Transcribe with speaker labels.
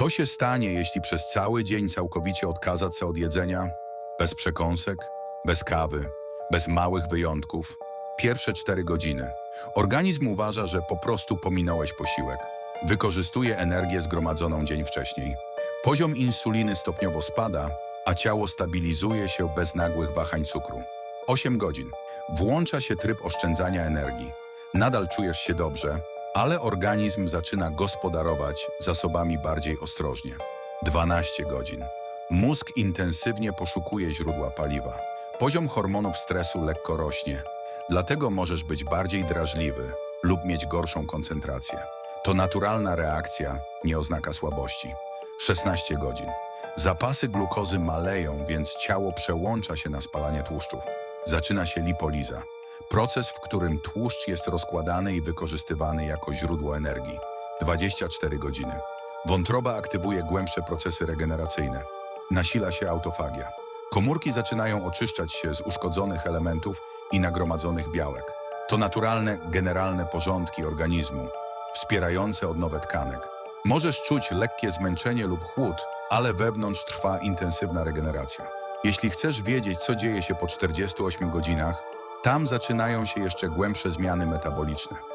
Speaker 1: Co się stanie, jeśli przez cały dzień całkowicie odkazać się od jedzenia? Bez przekąsek, bez kawy, bez małych wyjątków. Pierwsze cztery godziny. Organizm uważa, że po prostu pominąłeś posiłek. Wykorzystuje energię zgromadzoną dzień wcześniej. Poziom insuliny stopniowo spada, a ciało stabilizuje się bez nagłych wahań cukru. 8 godzin. Włącza się tryb oszczędzania energii. Nadal czujesz się dobrze, ale organizm zaczyna gospodarować zasobami bardziej ostrożnie. 12 godzin. Mózg intensywnie poszukuje źródła paliwa. Poziom hormonów stresu lekko rośnie, dlatego możesz być bardziej drażliwy lub mieć gorszą koncentrację. To naturalna reakcja, nie oznaka słabości. 16 godzin. Zapasy glukozy maleją, więc ciało przełącza się na spalanie tłuszczów. Zaczyna się lipoliza. Proces, w którym tłuszcz jest rozkładany i wykorzystywany jako źródło energii. 24 godziny. Wątroba aktywuje głębsze procesy regeneracyjne. Nasila się autofagia. Komórki zaczynają oczyszczać się z uszkodzonych elementów i nagromadzonych białek. To naturalne, generalne porządki organizmu, wspierające odnowę tkanek. Możesz czuć lekkie zmęczenie lub chłód, ale wewnątrz trwa intensywna regeneracja. Jeśli chcesz wiedzieć, co dzieje się po 48 godzinach, tam zaczynają się jeszcze głębsze zmiany metaboliczne.